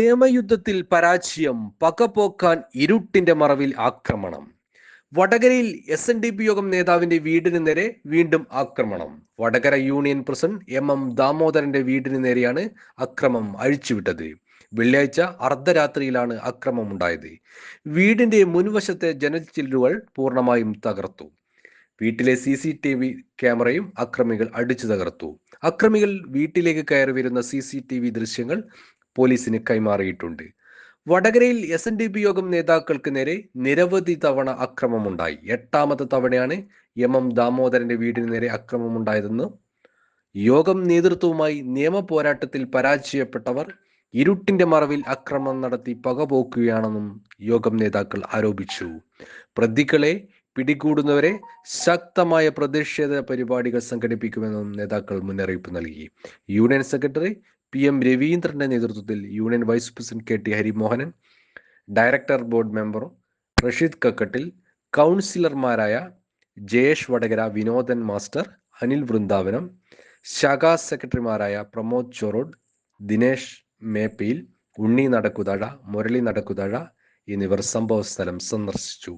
നിയമയുദ്ധത്തിൽ പരാജയം പകപോക്കാൻ ഇരുട്ടിന്റെ മറവിൽ ആക്രമണം. വടകരയിൽ എസ് എൻ ഡി പി യോഗം നേതാവിന്റെ വീടിന് നേരെ വീണ്ടും ആക്രമണം. Vadakara union president M M ദാമോദരന്റെ വീടിന് നേരെയാണ് അക്രമം അഴിച്ചുവിട്ടത്. വെള്ളിയാഴ്ച അർദ്ധരാത്രിയിലാണ് അക്രമം ഉണ്ടായത് വീടിന്റെ മുൻവശത്തെ ജനച്ചില്ലുകൾ പൂർണമായും തകർത്തു. വീട്ടിലെ സി സി ടി വി ക്യാമറയും അക്രമികൾ അടിച്ചു തകർത്തു. അക്രമികൾ വീട്ടിലേക്ക് കയറി വരുന്ന സി സി ടി വി ദൃശ്യങ്ങൾ പോലീസിന് കൈമാറിയിട്ടുണ്ട്. വടകരയിൽ എസ് എൻ ഡി പി യോഗം നേതാക്കൾക്ക് നേരെ നിരവധി തവണ അക്രമമുണ്ടായി. എട്ടാമത്തെ തവണയാണ് എം എം ദാമോദരന്റെ വീടിന് നേരെ അക്രമമുണ്ടായതെന്ന് യോഗം നേതൃത്വവുമായി നിയമ പോരാട്ടത്തിൽ പരാജയപ്പെട്ടവർ ഇരുട്ടിന്റെ മറവിൽ അക്രമം നടത്തി പകപോക്കുകയാണെന്നും യോഗം നേതാക്കൾ ആരോപിച്ചു. പ്രതികളെ പിടികൂടുന്നവരെ ശക്തമായ പ്രതിഷേധ പരിപാടികൾ സംഘടിപ്പിക്കുമെന്നും നേതാക്കൾ മുന്നറിയിപ്പ് നൽകി. യൂണിയൻ സെക്രട്ടറി പി എം രവീന്ദ്രന്റെ നേതൃത്വത്തിൽ union vice president K T Harimohanan director board member Rasheed Kakkattil കൗൺസിലർമാരായ ജയേഷ് വടകര വിനോദൻ മാസ്റ്റർ അനിൽ വൃന്ദാവനം ശാഖാ സെക്രട്ടറിമാരായ പ്രമോദ് ചോറോഡ് ദിനേശ് മേപ്പയിൽ ഉണ്ണി നടക്കുതഴ മുരളി നടക്കുതഴ എന്നിവർ സംഭവ സ്ഥലം സന്ദർശിച്ചു.